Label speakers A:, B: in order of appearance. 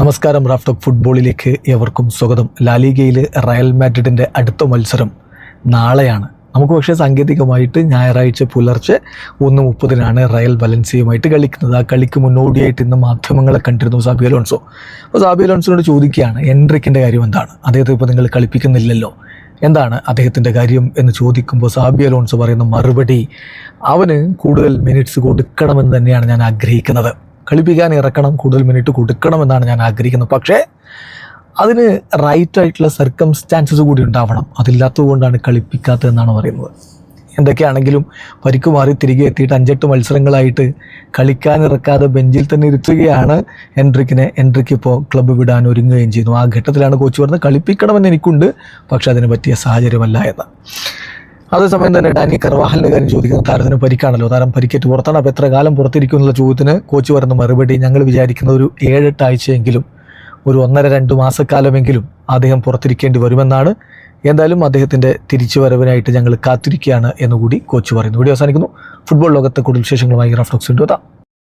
A: നമസ്കാരം റാഫ്റ്റോക്ക് ഫുട്ബോളിലേക്ക് എവർക്കും സ്വാഗതം. ലാലിഗയിൽ റയൽ മാഡ്രിഡിന്റെ അടുത്ത മത്സരം നാളെയാണ്. നമുക്ക് പക്ഷേ സാങ്കേതികമായിട്ട് ഞായറാഴ്ച പുലർച്ചെ ഒന്ന് മുപ്പതിനാണ് റയൽ വലൻസിയുമായിട്ട് കളിക്കുന്നത്. ആ കളിക്ക് മുന്നോടിയായിട്ട് ഇന്ന് മാധ്യമങ്ങളെ കണ്ടിരുന്നു സാബി അലോൺസോ. അപ്പോൾ സാബി അലോൺസോനോട് ചോദിക്കുകയാണ് എൻട്രിക്കിന്റെ കാര്യം എന്താണ്? അദ്ദേഹത്തെ ഇപ്പോൾ നിങ്ങൾ കളിപ്പിക്കുന്നില്ലല്ലോ. എന്താണ് അദ്ദേഹത്തിന്റെ കാര്യം എന്ന് ചോദിക്കുമ്പോൾ സാബി അലോൺസോ പറയുന്ന മറുപടി അവന് കൂടുതൽ മിനിറ്റ്സ് കൊടുക്കണമെന്ന് തന്നെയാണ് ഞാൻ ആഗ്രഹിക്കുന്നത്. കളിപ്പിക്കാൻ ഇറക്കണം കൂടുതൽ മിനിറ്റ് കൊടുക്കണമെന്നാണ് ഞാൻ ആഗ്രഹിക്കുന്നത്. പക്ഷേ അതിന് റൈറ്റ് ആയിട്ടുള്ള സർക്കംസ്റ്റാൻസസ് കൂടി ഉണ്ടാവണം. അതില്ലാത്തത് കൊണ്ടാണ് കളിപ്പിക്കാത്തതെന്നാണ് പറയുന്നത്. എന്തൊക്കെയാണെങ്കിലും പരിക്ക് മാറി തിരികെ എത്തിയിട്ട് അഞ്ചെട്ട് മത്സരങ്ങളായിട്ട് കളിക്കാനിറക്കാതെ ബെഞ്ചിൽ തന്നെ ഇരുത്തുകയാണ് എൻട്രിക്കിനെ എൻട്രിക്ക് ഇപ്പോൾ ക്ലബ്ബ് വിടാൻ ഒരുങ്ങുകയും ചെയ്യുന്നു. ആ ഘട്ടത്തിലാണ് കോച്ച് പറഞ്ഞത് കളിപ്പിക്കണമെന്ന് എനിക്കുണ്ട് പക്ഷേ അതിന് പറ്റിയ സാഹചര്യമല്ല എന്ന്. അതേസമയം തന്നെ ഡാനി കർവാഹലിന്റെ കാര്യം ചോദിക്കുന്ന. താരത്തിന് പരിക്കാണല്ലോ. താരം പരിക്കേറ്റ് പുറത്താണ്. അപ്പോൾ എത്ര കാലം പുറത്തിരിക്കും എന്നുള്ള ചോദ്യത്തിന് കോച്ച് പറയുന്ന മറുപടി ഞങ്ങൾ വിചാരിക്കുന്ന ഒരു ഏഴെട്ട് ആഴ്ചയെങ്കിലും ഒരു ഒന്നര രണ്ട് മാസക്കാലമെങ്കിലും അദ്ദേഹം പുറത്തിരിക്കേണ്ടി വരുമെന്നാണ്. എന്തായാലും അദ്ദേഹത്തിന്റെ തിരിച്ചുവരവിനായിട്ട് ഞങ്ങൾ കാത്തിരിക്കുകയാണ് എന്നുകൂടി കോച്ച് പറയുന്നു. വീഡിയോ അവസാനിക്കുന്നു. ഫുട്ബോൾ ലോകത്തെ കൂടുതൽ വിശേഷങ്ങളുമായി റഫ്ലോക്സ് കൊണ്ടുവരാം.